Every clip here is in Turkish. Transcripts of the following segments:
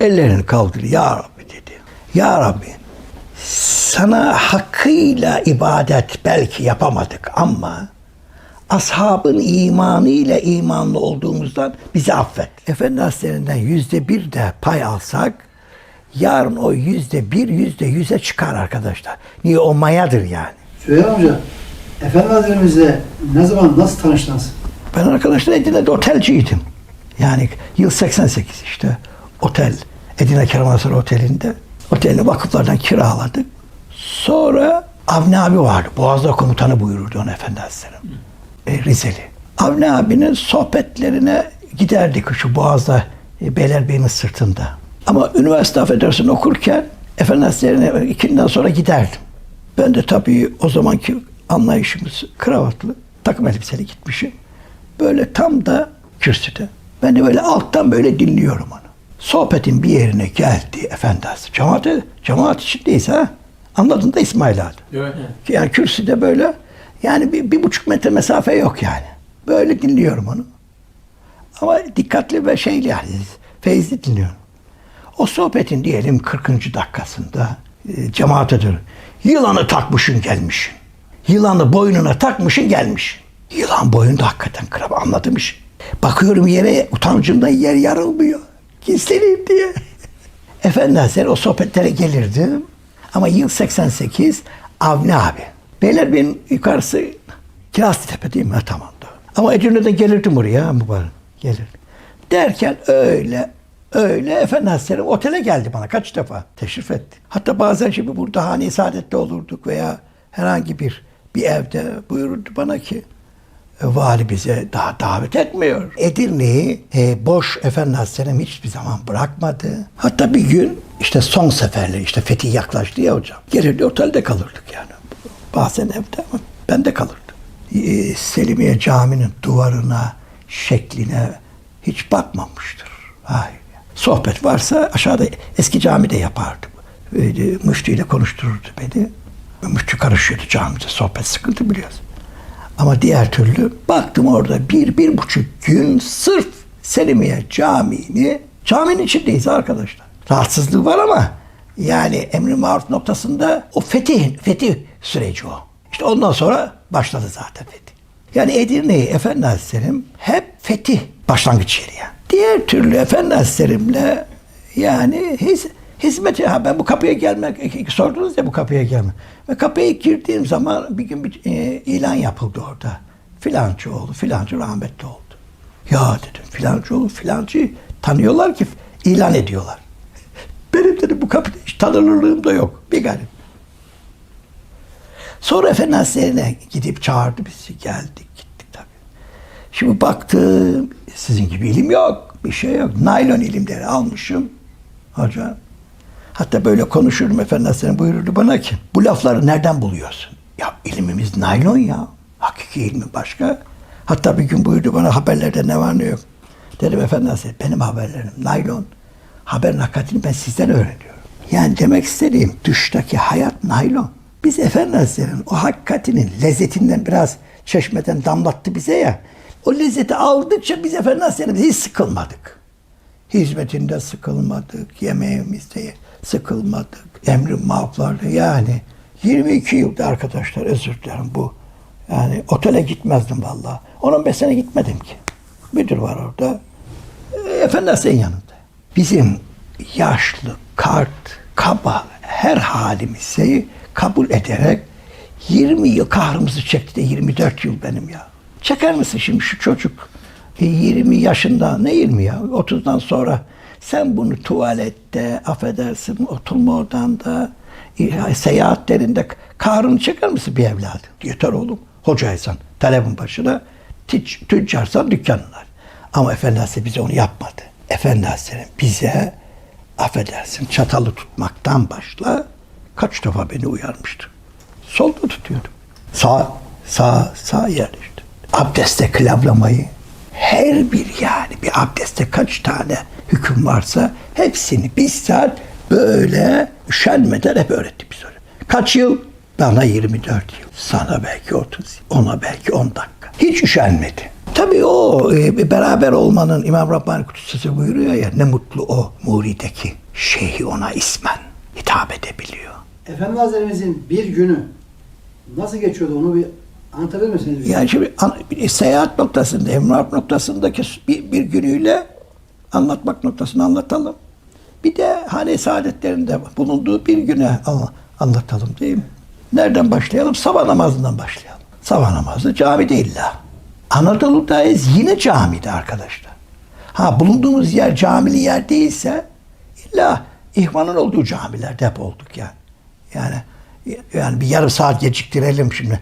Ellerini kaldırdı. Ya Rabbi dedi. Ya Rabbi sana hakkıyla ibadet belki yapamadık ama ashabın imanıyla imanlı olduğumuzdan bizi affet. Efendi Hazretlerinden yüzde bir de pay alsak yarın o yüzde bir yüzde yüze çıkar arkadaşlar. Niye o mayadır yani. Süleyman amca, Efendi Hazretlerimizle ne zaman, nasıl tanıştınız? Ben arkadaşlar Edirne'de otelciydim. Yani yıl 88 işte otel Edirne Kervansaray Oteli'nde otelini vakıflardan kiraladık. Sonra Avni abi vardı. Boğaz'da komutanı buyururdu ona Efendi Hazretleri. E, Rizeli. Avni abinin sohbetlerine giderdik şu Boğaz'da e, Beylerbeyi'nin sırtında. Ama üniversite affedersin okurken Efendi Hazretleri'ne ikinden sonra giderdim. Ben de tabii o zamanki anlayışımız kravatlı, takım elbiseli gitmişim. Böyle tam da kürsüde. Ben de böyle alttan böyle dinliyorum onu. Sohbetin bir yerine geldi efendi Hazretleri. Cemaat, cemaat içindeyiz ha. Anladın da İsmail abi. Evet. Yani kürsüde böyle yani bir, bir buçuk metre mesafe yok yani. Böyle dinliyorum onu. Ama dikkatli ve şeyli yani feyizli dinliyorum. O sohbetin diyelim 40. dakikasında e, cemaate dönüyor. Yılanı takmışın gelmişsin. Yılanı boynuna takmışın gelmiş. Yılan boyunda hakikaten krab anladım iş. Bakıyorum yere utancımdan yer yarılmıyor. Gizleneyim diye. Efendi Hazretleri o sohbetlere gelirdim. Ama yıl 88 Avni abi. Beyler benim yukarısı Kirazlıtepe değil mi? Ha, tamam. Ama Edirne'den gelirdim oraya mübarek. Gelirdim. Derken öyle öyle Efendi Hazretleri otele geldi bana kaç defa teşrif etti. Hatta bazen şimdi burada Hane-i Saadet'te olurduk veya herhangi bir bir evde buyururdu bana ki vali bize daha davet etmiyor. Edirne'yi e, boş Efendi Hazretleri'm hiçbir zaman bırakmadı. Hatta bir gün işte son seferle işte fetih yaklaştı ya hocam. Gelirdi otelde kalırdık yani. Bazen evde ama ben de kalırdım. E, Selimiye Camii'nin duvarına, şekline hiç bakmamıştır. Hayır. Sohbet varsa aşağıda eski camide yapardı. Böyle müftüyle konuştururdu beni. Müftü karışıyordu camide. Sohbet sıkıntı biliyorsun. Ama diğer türlü baktım orada bir, bir buçuk gün sırf Selimiye Camii'ni caminin içindeyiz arkadaşlar. Rahatsızlığı var ama yani emri maruf noktasında o fetih, fetih süreci o. İşte ondan sonra başladı zaten fetih. Yani Edirne'yi Efendi Hazretlerim hep fetih başlangıç yeri yani. Diğer türlü Efendi Hazretlerimle yani hiz, hizmeti, ha ben bu kapıya gelmek, sordunuz ya bu kapıya gelmek. Ve kapıya girdiğim zaman bir gün bir e, ilan yapıldı orada. Filancı oğlu, filancı rahmetli oldu. Ya dedim filancı oğlu, filancı tanıyorlar ki ilan ediyorlar. Benim dedim bu kapıda hiç tanınırlığım da yok. Bir garip. Sonra Efendi gidip çağırdı bizi. Geldik gittik tabii. Şimdi baktım sizin gibi ilim yok. Bir şey yok. Naylon ilimleri almışım. Hocam. Hatta böyle konuşurum Efendi Hazretleri buyurdu bana ki bu lafları nereden buluyorsun? Ya ilimimiz naylon ya. Hakiki ilmi başka. Hatta bir gün buyurdu bana haberlerde ne var ne yok. Dedim Efendi Hazretleri benim haberlerim naylon. Haber nakatini ben sizden öğreniyorum. Yani demek istediğim dıştaki hayat naylon. Biz Efendi Hazretleri'nin o hakikatinin lezzetinden biraz çeşmeden damlattı bize ya. O lezzeti aldıkça biz Efendi Hazretleri'ne hiç sıkılmadık. Hizmetinde sıkılmadık, yemeğimizde sıkılmadık, emri maruflarda yani 22 yılda arkadaşlar özür dilerim bu. Yani otele gitmezdim vallahi. 15 sene gitmedim ki. Müdür var orada. E, Efendi Hazretleri'nin yanında. Bizim yaşlı, kart, kaba her halimizi kabul ederek 20 yıl kahrımızı çekti de 24 yıl benim ya. Çeker misin şimdi şu çocuk 20 yaşında ne 20 ya 30'dan sonra sen bunu tuvalette affedersin oturma odanda e, seyahatlerinde kahrını çeker misin bir evladım? Yeter oğlum hocaysan talebin başına tic- tüccarsan dükkanın var. Ama Efendi bize onu yapmadı. Efendi bize affedersin çatalı tutmaktan başla kaç defa beni uyarmıştı. Solda tutuyordum. Sağ, sağ, sağ yerleşti. Abdeste kılavlamayı her bir yani bir abdeste kaç tane hüküm varsa hepsini bizzat böyle üşenmeden hep öğretti bize. Kaç yıl? Bana 24 yıl. Sana belki 30 yıl. Ona belki 10 dakika. Hiç üşenmedi. tabii o e, beraber olmanın İmam Rabbani Kudüs'ü buyuruyor ya ne mutlu o murideki şeyhi ona ismen hitap edebiliyor. Efendi Hazretlerimizin bir günü nasıl geçiyordu onu bir anlatabilir misiniz? Yani şimdi an- bir seyahat noktasında, emrah noktasındaki bir, bir günüyle anlatmak noktasını anlatalım. Bir de hani saadetlerinde bulunduğu bir güne an- anlatalım değil mi? Nereden başlayalım? Sabah namazından başlayalım. Sabah namazı camide illa. Anadolu'dayız yine camide arkadaşlar. Ha bulunduğumuz yer camili yer değilse illa ihvanın olduğu camilerde hep olduk yani. Yani yani bir yarım saat geciktirelim şimdi.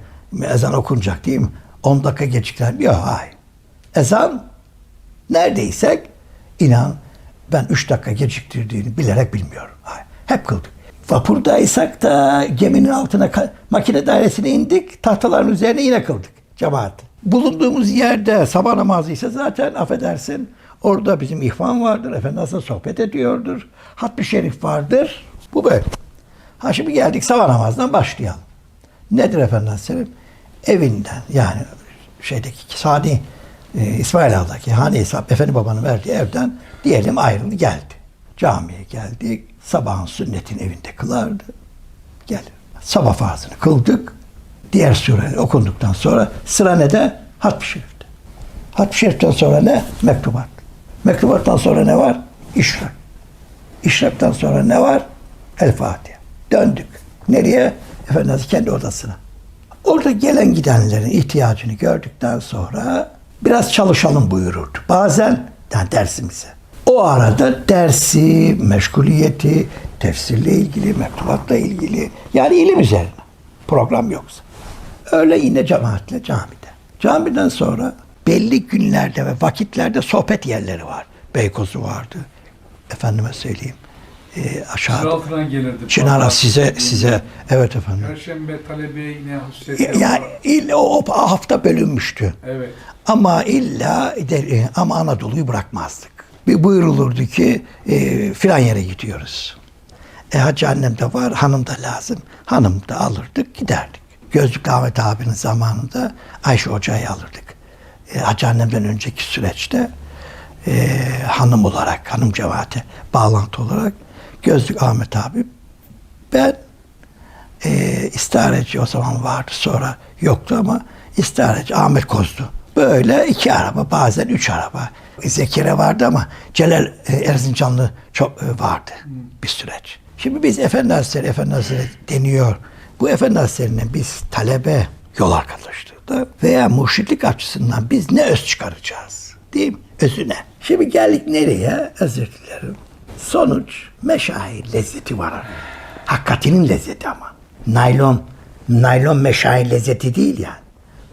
Ezan okunacak değil mi? 10 dakika geciktirelim. Yok hayır. Ezan neredeysek inan ben 3 dakika geciktirdiğini bilerek bilmiyorum. Hayır. Hep kıldık. Vapurdaysak da geminin altına makine dairesine indik. Tahtaların üzerine yine kıldık cemaat. Bulunduğumuz yerde sabah namazı ise zaten affedersin orada bizim ihvan vardır. Efendi sohbet ediyordur. Hatmi şerif vardır. Bu böyle. Ha şimdi geldik sabah namazından başlayalım. Nedir efendim Hazretlerim? Evinden yani şeydeki Sadi e, İsmail Ağa'daki Hane Hesap Efendi Baba'nın verdiği evden diyelim ayrıldı geldi. Camiye geldik. Sabahın sünnetin evinde kılardı. Gelir. Sabah farzını kıldık. Diğer sureler okunduktan sonra sıra ne de? Hatmi Şerif'te. Hatmi Şerif'ten sonra ne? Mektubat. Mektubattan sonra ne var? İşrak. İşraktan sonra ne var? El Fatiha. Döndük. Nereye? Efendimiz kendi odasına. Orada gelen gidenlerin ihtiyacını gördükten sonra biraz çalışalım buyururdu. Bazen yani dersimize. O arada dersi, meşguliyeti, tefsirle ilgili, mektubatla ilgili yani ilim üzerine program yoksa. Öyle yine cemaatle camide. Camiden sonra belli günlerde ve vakitlerde sohbet yerleri var. Beykoz'u vardı. Efendime söyleyeyim. E, aşağıda. Çınaraltı'dan gelirdi. Çınar'a size size evet efendim. Perşembe talebe yine Yani var. illa o hafta bölünmüştü. Evet. Ama illa de- e, ama Anadolu'yu bırakmazdık. Bir buyurulurdu ki e, filan yere gidiyoruz. E Hacı annem de var, hanım da lazım. Hanım da alırdık, giderdik. Gözlük Ahmet abinin zamanında Ayşe Hoca'yı alırdık. E, Hacı annemden önceki süreçte e, hanım olarak, hanım cemaate bağlantı olarak Gözlük Ahmet abi ben e, istihareci o zaman vardı sonra yoktu ama istihareci Ahmet Kozdu. Böyle iki araba bazen üç araba. Zekire vardı ama Celal e, Erzincanlı çok e, vardı bir süreç. Şimdi biz Efendi Hazretleri, Efendi Hazretleri deniyor. Bu Efendi Hazretleri'ne biz talebe yol arkadaşlığında veya murşitlik açısından biz ne öz çıkaracağız? Değil mi? Özüne. Şimdi geldik nereye? Özür dilerim. Sonuç meşahir lezzeti var. Hakikatinin lezzeti ama. Naylon, naylon meşahir lezzeti değil yani.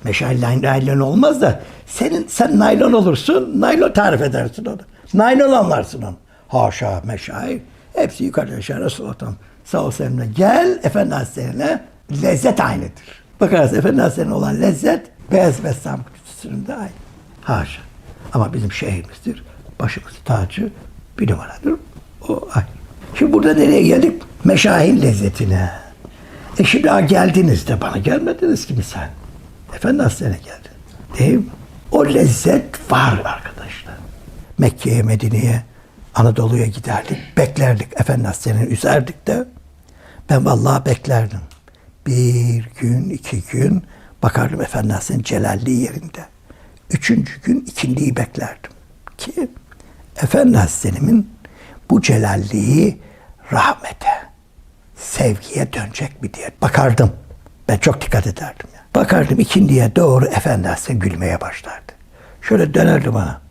Meşahir nay- naylon olmaz da senin sen naylon olursun, naylon tarif edersin onu. Naylon anlarsın onu. Haşa meşahir. Hepsi yukarı aşağı Resulullah'tan sağ olsun. Gel Efendi Hazretleri'ne lezzet aynıdır. Bakarız Efendi Hazretleri'ne olan lezzet beyaz Bessam Kudüs'ünün de aynı. Haşa. Ama bizim şehrimizdir. Başımız tacı bir numaradır. O ay. Şimdi burada nereye geldik? Meşahin lezzetine. E şimdi ha geldiniz de bana gelmediniz ki sen. Efendi Hazretleri'ne geldin. Değil mi? O lezzet var arkadaşlar. Mekke'ye, Medine'ye, Anadolu'ya giderdik. Beklerdik. Efendi Hazretleri'ni üzerdik de. Ben vallahi beklerdim. Bir gün, iki gün bakardım Efendi Hazretleri'nin celalliği yerinde. Üçüncü gün ikindiyi beklerdim. Ki Efendi Hazretleri'nin bu celalliği rahmete, sevgiye dönecek mi diye bakardım. Ben çok dikkat ederdim. Ya. Bakardım ikindiye doğru Efendi Hazretleri gülmeye başlardı. Şöyle dönerdi bana.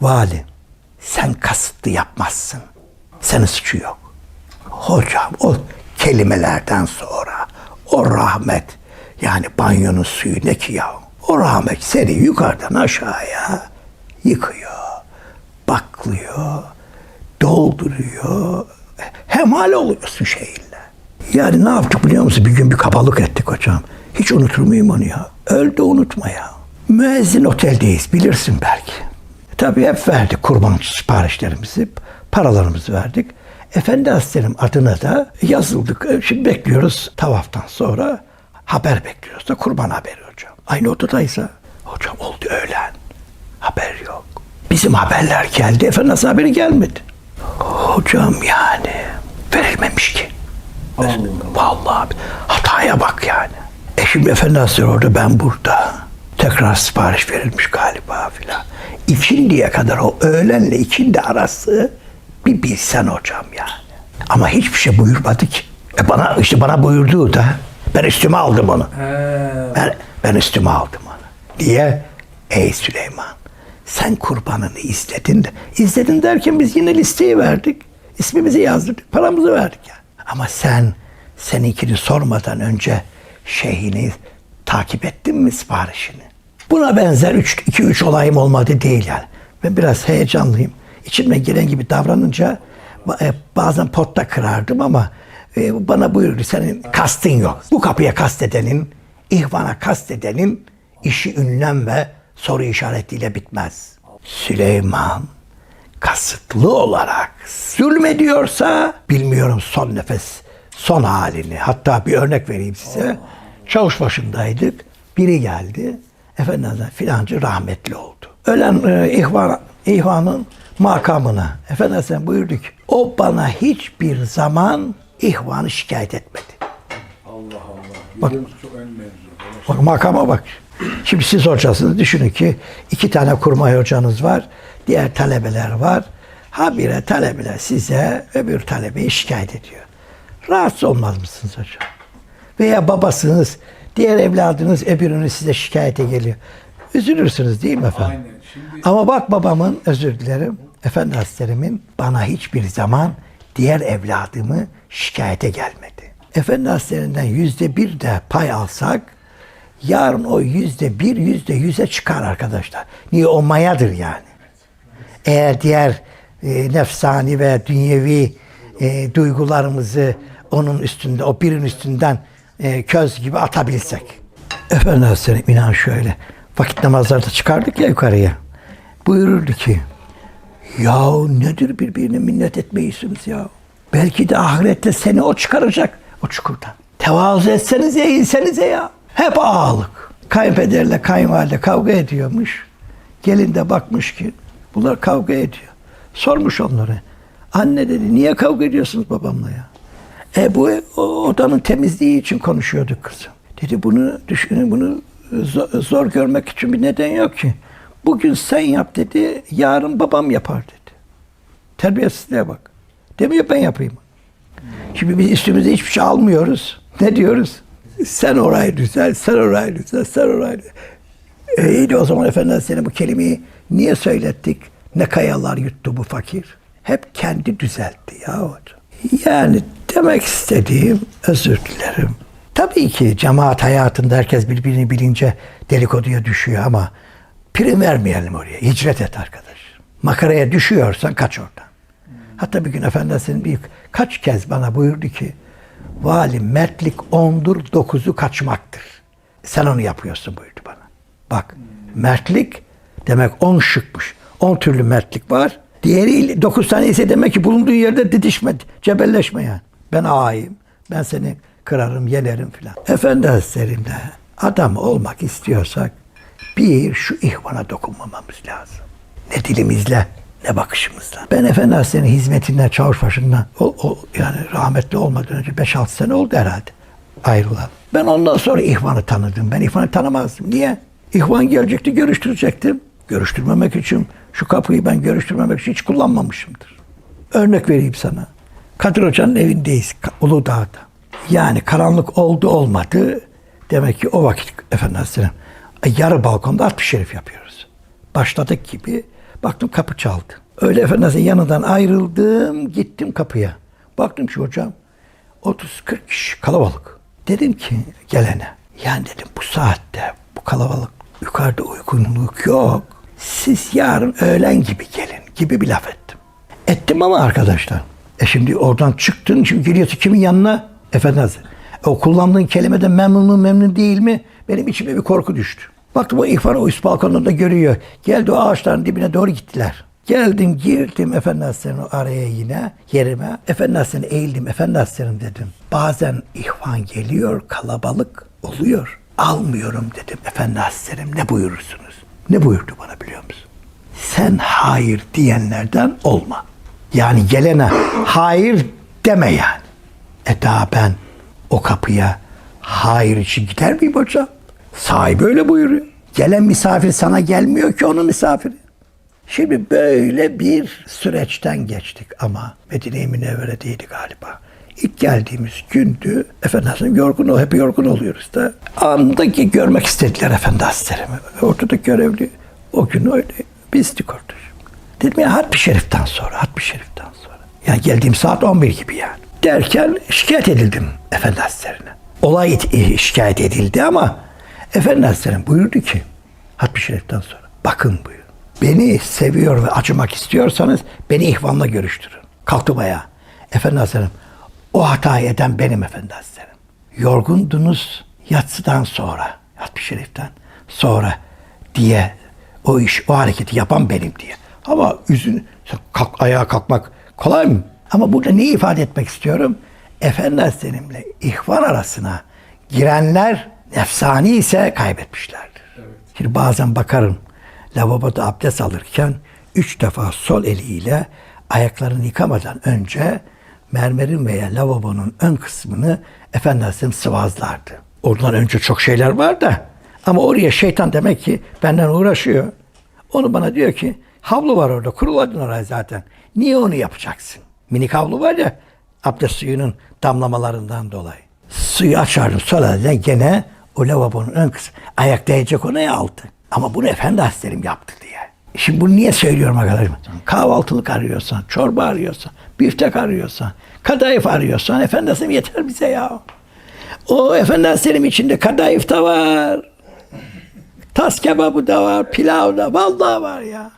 Vali sen kasıtlı yapmazsın. Senin suçu yok. Hocam o kelimelerden sonra o rahmet yani banyonun suyu ne ki ya? O rahmet seni yukarıdan aşağıya yıkıyor, baklıyor, dolduruyor. Hemal oluyorsun şeyle. Yani ne yaptık biliyor musun? Bir gün bir kabalık ettik hocam. Hiç unutur muyum onu ya? Öl de unutma ya. Müezzin oteldeyiz bilirsin belki. Tabii hep verdik kurban siparişlerimizi, paralarımızı verdik. Efendi Hazretlerim adına da yazıldık. E, Şimdi bekliyoruz tavaftan sonra haber bekliyoruz da kurban haberi hocam. Aynı odadaysa hocam oldu öğlen. Haber yok. Bizim haberler geldi. Efendim nasıl haberi gelmedi? Hocam yani verilmemiş ki. Vallahi hataya bak yani. E şimdi efendi Hazretleri orada ben burada. Tekrar sipariş verilmiş galiba filan. İkindiye kadar o öğlenle ikindi arası bir bilsen hocam yani. Ama hiçbir şey buyurmadı ki. E bana işte bana buyurduğu da ben üstüme aldım onu. He. Ben, ben üstüme aldım onu. Diye ey Süleyman sen kurbanını izledin de. İzledin derken biz yine listeyi verdik. İsmimizi yazdırdık. Paramızı verdik yani. Ama sen seninkini sormadan önce şeyhini takip ettin mi siparişini? Buna benzer 2-3 olayım olmadı değil yani. Ben biraz heyecanlıyım. İçimden gelen gibi davranınca e, bazen potta kırardım ama e, bana buyurdu senin kastın yok. Bu kapıya kastedenin, ihvana kastedenin işi ünlem ve soru işaretiyle bitmez. Süleyman kasıtlı olarak zulmediyorsa bilmiyorum son nefes, son halini. Hatta bir örnek vereyim size. Çavuş başındaydık. Biri geldi. Efendimiz filancı rahmetli oldu. Ölen e, ihvan, ihvanın makamına Efendimiz buyurdu ki o bana hiçbir zaman ihvanı şikayet etmedi. Allah Allah. Bak. Bak makama bak. Şimdi siz hocasınız. Düşünün ki iki tane kurmay hocanız var. Diğer talebeler var. Habire talebeler size öbür talebeyi şikayet ediyor. Rahatsız olmaz mısınız hocam? Veya babasınız, diğer evladınız öbürünü size şikayete geliyor. Üzülürsünüz değil mi efendim? Aynen. Şimdi Ama bak babamın, özür dilerim, Efendi Hazretlerimin bana hiçbir zaman diğer evladımı şikayete gelmedi. Efendi Hazretlerinden yüzde bir de pay alsak, yarın o yüzde bir, yüzde yüze çıkar arkadaşlar. Niye? O mayadır yani. Eğer diğer e, nefsani ve dünyevi e, duygularımızı onun üstünde, o birin üstünden e, köz gibi atabilsek. Efendi Hazretleri inan şöyle. Vakit namazlarda çıkardık ya yukarıya. Buyururdu ki, Yahu nedir birbirine minnet etmeyirsiniz ya. Belki de ahirette seni o çıkaracak o çukurdan. Tevazu etsenize, eğilsenize ya. Hep ağalık. Kayınpederle kayınvalide kavga ediyormuş. Gelin de bakmış ki bunlar kavga ediyor. Sormuş onları. Anne dedi niye kavga ediyorsunuz babamla ya? E bu o odanın temizliği için konuşuyorduk kızım. Dedi bunu düşünün bunu zor, zor görmek için bir neden yok ki. Bugün sen yap dedi, yarın babam yapar dedi. Terbiyesizliğe bak. Demiyor ben yapayım. Şimdi biz üstümüze hiçbir şey almıyoruz. Ne diyoruz? Sen orayı düzel, sen orayı düzel, sen orayı düzel. E, iyi de o zaman efendim seni bu kelimeyi niye söylettik? Ne kayalar yuttu bu fakir? Hep kendi düzeltti ya hocam. Yani demek istediğim özür dilerim. Tabii ki cemaat hayatında herkes birbirini bilince delikoduya düşüyor ama prim vermeyelim oraya. Hicret et arkadaş. Makaraya düşüyorsan kaç oradan. Hatta bir gün Efendimiz'in bir kaç kez bana buyurdu ki Vali mertlik ondur, dokuzu kaçmaktır. Sen onu yapıyorsun buyurdu bana. Bak mertlik demek on şıkmış. On türlü mertlik var. Diğeri dokuz tane ise demek ki bulunduğun yerde didişme, cebelleşme yani. Ben ağayım, ben seni kırarım, yelerim filan. Efendi Hazretleri'nde adam olmak istiyorsak bir şu ihvana dokunmamamız lazım. Ne dilimizle ne bakışımızla. Ben Efendi Hazretleri'nin hizmetinden, çavuşbaşından o, o, yani rahmetli olmadan önce 5-6 sene oldu herhalde ayrılan. Ben ondan sonra ihvanı tanıdım. Ben ihvanı tanımazdım. Niye? İhvan gelecekti, görüştürecektim. Görüştürmemek için şu kapıyı ben görüştürmemek için hiç kullanmamışımdır. Örnek vereyim sana. Kadir Hoca'nın evindeyiz Uludağ'da. Yani karanlık oldu olmadı. Demek ki o vakit Efendi Hazretleri yarı balkonda at şerif yapıyoruz. Başladık gibi baktım kapı çaldı. Öyle Efendi Hazretleri yanından ayrıldım gittim kapıya. Baktım ki hocam 30-40 kişi kalabalık. Dedim ki gelene yani dedim bu saatte bu kalabalık yukarıda uygunluk yok. Siz yarın öğlen gibi gelin gibi bir laf ettim. Ettim ama arkadaşlar. E şimdi oradan çıktın şimdi geliyorsun kimin yanına? Efendi Hazretleri. O kullandığın kelimeden memnun mu memnun değil mi? Benim içime bir korku düştü. Baktım o ihvanı o üst balkonda görüyor. Geldi o ağaçların dibine doğru gittiler. Geldim girdim Efendi Hazretleri'nin araya yine yerime. Efendi Hazretleri'ne eğildim. Efendi Hazretleri'm dedim. Bazen ihvan geliyor kalabalık oluyor. Almıyorum dedim. Efendi Hazretleri'm ne buyurursunuz? Ne buyurdu bana biliyor musun? sen hayır diyenlerden olma. Yani gelene hayır deme yani. E daha ben o kapıya hayır için gider miyim hocam? Sahibi öyle buyuruyor. Gelen misafir sana gelmiyor ki onun misafiri. Şimdi böyle bir süreçten geçtik ama Medine-i Münevvere'deydi galiba. İlk geldiğimiz gündü. Efendim Hazretleri yorgun ol, hep yorgun oluyoruz da. Andaki görmek istediler Efendi Hazretlerimi. Ortada görevli o gün öyle bizdik orada. Dedim ya Hatmi Şerif'ten sonra, Hatmi Şerif'ten sonra. Yani geldiğim saat 11 gibi yani. Derken şikayet edildim Efendi Hazretlerine. Olay şikayet edildi ama Efendi Hazretleri buyurdu ki Hatmi Şerif'ten sonra bakın buyur. Beni seviyor ve acımak istiyorsanız beni ihvanla görüştürün. Kalktım ayağa. Efendi Hazretlerim o hatayı eden benim Efendi Hazretlerim. Yorgundunuz yatsıdan sonra, Hatmi Şerif'ten sonra diye o iş, o hareketi yapan benim diye. Ama üzün, kalk, ayağa kalkmak kolay mı? Ama burada neyi ifade etmek istiyorum? Efendi Hazretlerimle ihvan arasına girenler nefsani ise kaybetmişlerdir. Şimdi bazen bakarım lavaboda abdest alırken üç defa sol eliyle ayaklarını yıkamadan önce mermerin veya lavabonun ön kısmını Efendi Hazretleri sıvazlardı. Oradan önce çok şeyler var da ama oraya şeytan demek ki benden uğraşıyor. Onu bana diyor ki havlu var orada kuruladın oraya zaten. Niye onu yapacaksın? Minik havlu var ya abdest suyunun damlamalarından dolayı. Suyu açardın sol elden gene o lavabonun ön kısmı ayak değecek ona aldı. Ama bunu Efendi Hazretlerim yaptı. Şimdi bunu niye söylüyorum arkadaşım? Kahvaltılık arıyorsan, çorba arıyorsan, biftek arıyorsan, kadayıf arıyorsan Efendi Hazretlerim yeter bize ya. O Efendi Hazretlerim içinde kadayıf da var. Tas kebabı da var, pilav da vallahi var ya.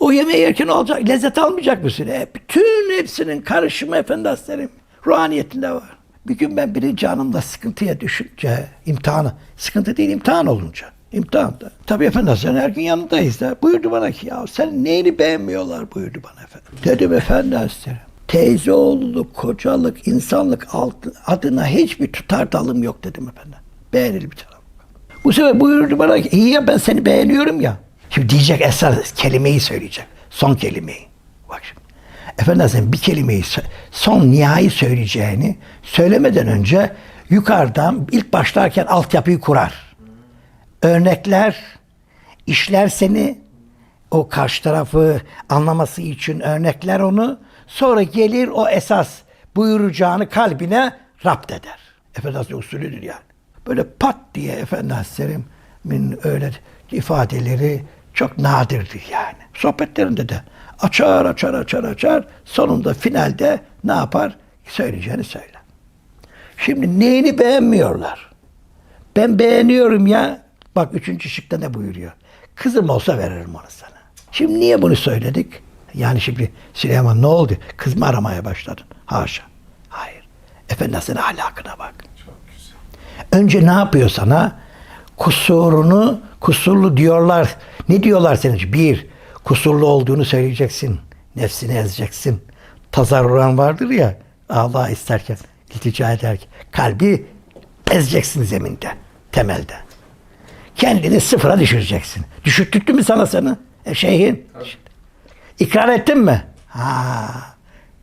O yemeği yerken olacak, lezzet almayacak mısın? E, bütün hepsinin karışımı Efendi Hazretlerim ruhaniyetinde var. Bir gün ben birinci anımda sıkıntıya düşünce, imtihanı, sıkıntı değil imtihan olunca, imtihanda. Tabii Efendi Hazretleri her gün yanındayız da. Buyurdu bana ki ya sen neyini beğenmiyorlar buyurdu bana efendim. Dedim Efendi Hazretleri. Teyze oğluluk, kocalık, insanlık adına hiçbir tutar dalım yok dedim efendim. Beğenir bir taraf. Bu sefer buyurdu bana ki iyi ya ben seni beğeniyorum ya. Şimdi diyecek esas kelimeyi söyleyecek. Son kelimeyi. Bak şimdi. Efendim bir kelimeyi son nihai söyleyeceğini söylemeden önce yukarıdan ilk başlarken altyapıyı kurar. Örnekler, işler seni o karşı tarafı anlaması için örnekler onu. Sonra gelir o esas buyuracağını kalbine rapt eder. Efendi Hazretleri usulüdür yani. Böyle pat diye Efendi Hazretlerimin öyle ifadeleri çok nadirdir yani. Sohbetlerinde de açar açar açar açar sonunda finalde ne yapar? Söyleyeceğini söyler. Şimdi neyini beğenmiyorlar? Ben beğeniyorum ya. Bak üçüncü şıkta ne buyuruyor? Kızım olsa veririm onu sana. Şimdi niye bunu söyledik? Yani şimdi Süleyman ne oldu? Kız mı aramaya başladın? Haşa. Hayır. Efendi senin ahlakına bak. Önce ne yapıyor sana? Kusurunu, kusurlu diyorlar. Ne diyorlar senin için? Bir, kusurlu olduğunu söyleyeceksin. Nefsini ezeceksin. Tazarruran vardır ya, Allah isterken, iltica ederken. Kalbi ezeceksin zeminde, temelde. Kendini sıfıra düşüreceksin. Düşürttü mü sana seni? E, şeyhin. İkrar ettin mi? Ha.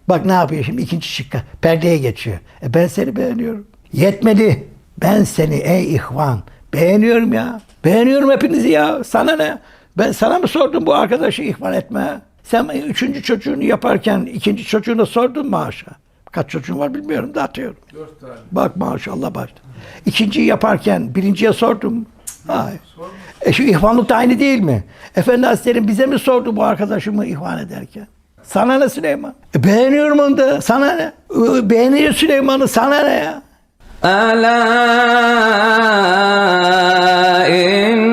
Bak ne yapıyor şimdi ikinci şıkka. Perdeye geçiyor. E ben seni beğeniyorum. Yetmedi. Ben seni ey ihvan beğeniyorum ya. Beğeniyorum hepinizi ya. Sana ne? Ben sana mı sordum bu arkadaşı ihvan etme? Sen üçüncü çocuğunu yaparken ikinci çocuğuna sordun mu haşa? Kaç çocuğun var bilmiyorum da atıyorum. Dört tane. Bak maşallah başta. İkinciyi yaparken birinciye sordum. Hayır. E şu ihvanlık da aynı değil mi? Efendi Hazretleri bize mi sordu bu arkadaşımı ihvan ederken? Sana ne Süleyman? E beğeniyorum onu da. Sana ne? E, beğeniyor Süleyman'ı. Sana ne ya? Ala in